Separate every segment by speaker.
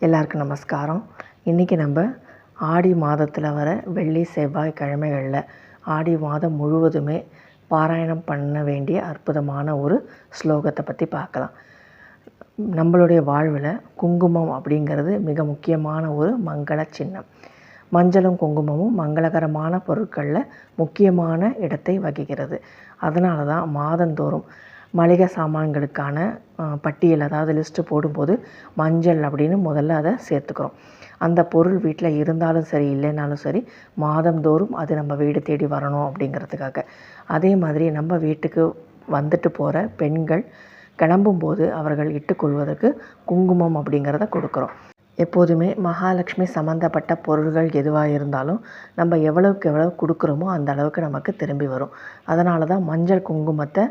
Speaker 1: எல்லாருக்கும் நமஸ்காரம். இன்றைக்கி நம்ம ஆடி மாதத்தில் வர வெள்ளி செவ்வாய் கிழமைகளில் ஆடி மாதம் முழுவதுமே பாராயணம் பண்ண வேண்டிய அற்புதமான ஒரு ஸ்லோகத்தை பற்றி பார்க்கலாம். நம்மளுடைய வாழ்வில் குங்குமம் அப்படிங்கிறது மிக முக்கியமான ஒரு மங்கள சின்னம். மஞ்சளும் குங்குமமும் மங்களகரமான பொருட்களில் முக்கியமான இடத்தை வகிக்கிறது. அதனால தான் மாதந்தோறும் மளிகை சாமான்களுக்கான பட்டியல் அதாவது லிஸ்ட்டு போடும்போது மஞ்சள் அப்படின்னு முதல்ல அதை சேர்த்துக்கிறோம். அந்த பொருள் வீட்டில் இருந்தாலும் சரி இல்லைனாலும் சரி மாதந்தோறும் அது நம்ம வீடு தேடி வரணும் அப்படிங்கிறதுக்காக. அதே மாதிரி நம்ம வீட்டுக்கு வந்துட்டு போகிற பெண்கள் கிளம்பும்போது அவர்கள் இட்டுக்கொள்வதற்கு குங்குமம் அப்படிங்கிறத கொடுக்குறோம். எப்போதுமே மகாலட்சுமி சம்மந்தப்பட்ட பொருள்கள் எதுவாக இருந்தாலும் நம்ம எவ்வளவுக்கு எவ்வளவு கொடுக்குறோமோ அந்த அளவுக்கு நமக்கு திரும்பி வரும். அதனால தான் மஞ்சள் குங்குமத்தை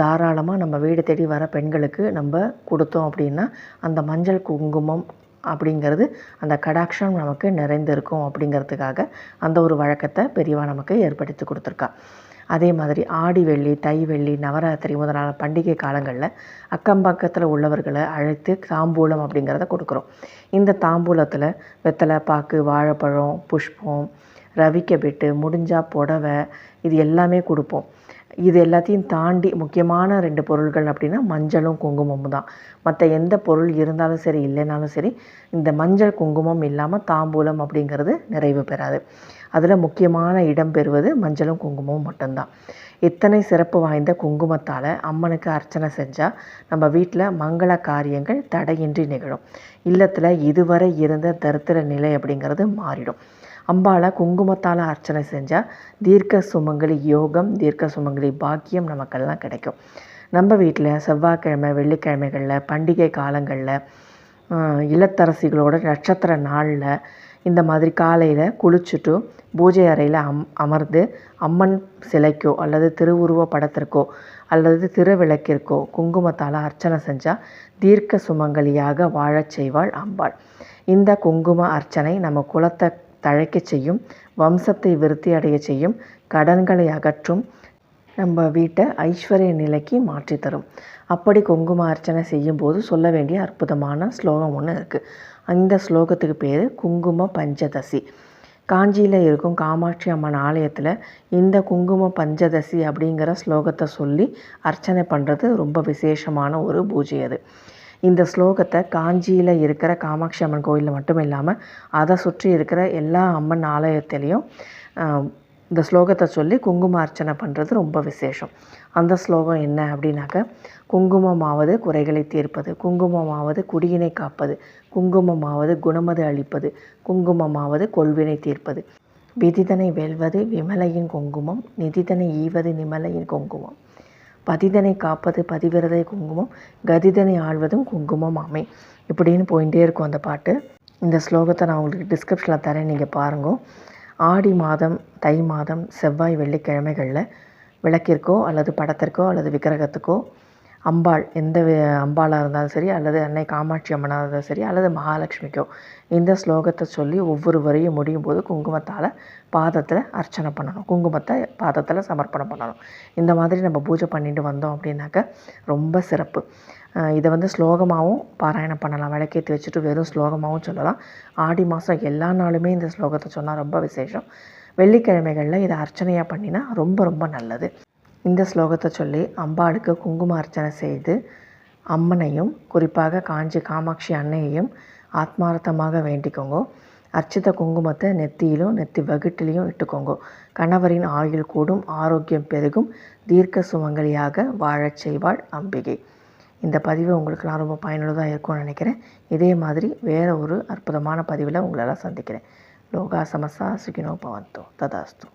Speaker 1: தாராளமாக நம்ம வீடு தேடி வர பெண்களுக்கு நம்ம கொடுத்தோம் அப்படின்னா அந்த மஞ்சள் குங்குமம் அப்படிங்கிறது அந்த கடாட்சம் நமக்கு நிறைந்திருக்கும் அப்படிங்கிறதுக்காக அந்த ஒரு வழக்கத்தை பெரியவா நமக்கு ஏற்படுத்தி கொடுத்துருக்கா. அதே மாதிரி ஆடி வெள்ளி தை வெள்ளி நவராத்திரி முதலான பண்டிகை காலங்களில் அக்கம் பக்கத்தில் உள்ளவர்களை அழைத்து தாம்பூலம் அப்படிங்கிறத கொடுக்குறோம். இந்த தாம்பூலத்தில் வெத்தலை பாக்கு வாழைப்பழம் புஷ்பம் ரவிக்க பிட்டு முடிஞ்சால் புடவை இது எல்லாமே கொடுப்போம். இது எல்லாத்தையும் தாண்டி முக்கியமான ரெண்டு பொருள்கள் அப்படின்னா மஞ்சளும் குங்குமமும் தான். மற்ற எந்த பொருள் இருந்தாலும் சரி இல்லைனாலும் சரி இந்த மஞ்சள் குங்குமம் இல்லாமல் தாம்பூலம் அப்படிங்கிறது நிறைவு பெறாது. அதில் முக்கியமான இடம் பெறுவது மஞ்சளும் குங்குமமும் மட்டும்தான். இத்தனை சிறப்பு வாய்ந்த குங்குமத்தால் அம்மனுக்கு அர்ச்சனை செஞ்சால் நம்ம வீட்டில் மங்கள காரியங்கள் தடையின்றி நிகழும். இல்லத்தில் இதுவரை இருந்த தரித்திர நிலை அப்படிங்கிறது மாறிடும். அம்பாளை குங்குமத்தால் அர்ச்சனை செஞ்சால் தீர்க்க சுமங்கலி யோகம் தீர்க்க சுமங்கலி பாக்கியம் நமக்கெல்லாம் கிடைக்கும். நம்ம வீட்டில் செவ்வாய்க்கிழமை வெள்ளிக்கிழமைகளில் பண்டிகை காலங்களில் இல்லத்தரசிகளோட நட்சத்திர நாளில் இந்த மாதிரி காலையில் குளிச்சுட்டு பூஜை அறையில் அம் அமர்ந்து அம்மன் சிலைக்கோ அல்லது திருவுருவ படத்திற்கோ அல்லது திருவிளக்கிற்கோ குங்குமத்தால் அர்ச்சனை செஞ்சால் தீர்க்க சுமங்கலியாக வாழச் செய்வாள் அம்பாள். இந்த குங்கும அர்ச்சனை நம்ம குலத்தை தழைக்கச் செய்யும் வம்சத்தை விருத்தி அடைய செய்யும் கடன்களை அகற்றும் நம்ம வீட்டை ஐஸ்வர்ய நிலைக்கு மாற்றி தரும். அப்படி குங்கும அர்ச்சனை செய்யும்போது சொல்ல வேண்டிய அற்புதமான ஸ்லோகம் ஒன்று இருக்குது அந்த ஸ்லோகத்துக்கு பேர் குங்கும பஞ்சதசி. காஞ்சியில் இருக்கும் காமாட்சி அம்மன் ஆலயத்தில் இந்த குங்கும பஞ்சதசி அப்படிங்கிற ஸ்லோகத்தை சொல்லி அர்ச்சனை பண்ணுறது ரொம்ப விசேஷமான ஒரு பூஜை அது. இந்த ஸ்லோகத்தை காஞ்சியில் இருக்கிற காமாட்சி அம்மன் கோயிலில் மட்டும் இல்லாமல் அதை சுற்றி இருக்கிற எல்லா அம்மன் ஆலயத்திலையும் இந்த ஸ்லோகத்தை சொல்லி குங்கும அர்ச்சனை பண்ணுறது ரொம்ப விசேஷம். அந்த ஸ்லோகம் என்ன அப்படின்னாக்க குங்குமமாவது குறைகளை தீர்ப்பது குங்குமமாவது குடியினை காப்பது குங்குமமாவது குணமது அளிப்பது குங்குமமாவது கொள்வினை தீர்ப்பது. விதிதனை வெல்வது விமலையின் குங்குமம் நிதிதனை ஈவது நிமலையின் குங்குமம். பதிதனை காப்பது பதிவிரதை குங்குமம் கதிதனை ஆழ்வதும் குங்குமம் ஆமை. இப்படின்னு போயிட்டே இருக்கும் அந்த பாட்டு. இந்த ஸ்லோகத்தை நான் உங்களுக்கு டிஸ்கிரிப்ஷனில் தரேன் நீங்கள் பாருங்க. ஆடி மாதம் தை மாதம் செவ்வாய் வெள்ளிக்கிழமைகளில் விளக்கிற்கோ அல்லது படத்திற்கோ அல்லது விக்கிரகத்துக்கோ அம்பாள் எந்த அம்பாளாக இருந்தாலும் சரி அல்லது அன்னை காமாட்சி அம்மனாக இருந்தாலும் சரி அல்லது மகாலட்சுமிக்கோ இந்த ஸ்லோகத்தை சொல்லி ஒவ்வொரு வரையும் முடியும் போது குங்குமத்தால் பாதத்தில் அர்ச்சனை பண்ணணும். குங்குமத்தை பாதத்தில் சமர்ப்பணம் பண்ணணும். இந்த மாதிரி நம்ம பூஜை பண்ணிட்டு வந்தோம் அப்படின்னாக்க ரொம்ப சிறப்பு. இதை வந்து ஸ்லோகமாகவும் பாராயணம் பண்ணலாம். விளக்கேற்றி வச்சுட்டு வெறும் ஸ்லோகமாகவும் சொல்லலாம். ஆடி மாதம் எல்லா நாளுமே இந்த ஸ்லோகத்தை சொன்னால் ரொம்ப விசேஷம். வெள்ளிக்கிழமைகளில் இதை அர்ச்சனையாக பண்ணினா ரொம்ப ரொம்ப நல்லது. இந்த ஸ்லோகத்தை சொல்லி அம்பாளுக்கு குங்கும அர்ச்சனை செய்து அம்மனையும் குறிப்பாக காஞ்சி காமாட்சி அன்னையையும் ஆத்மார்த்தமாக வேண்டிக்கோங்க. அர்ச்சித குங்குமத்தை நெத்தியிலும் நெத்தி வகுட்டிலையும் இட்டுக்கோங்க. கணவரின் ஆயுள் கூடும் ஆரோக்கியம் பெருகும் தீர்க்க சுமங்கலியாக வாழச் செய்வாள் அம்பிகை. இந்த பதிவு உங்களுக்குலாம் ரொம்ப பயனுள்ளதாக இருக்கும்னு நினைக்கிறேன். இதே மாதிரி வேறு ஒரு அற்புதமான பதிவில் உங்களெல்லாம் சந்திக்கிறேன். லோகா சமசா சுகினோ பவந்தோ ததாஸ்து.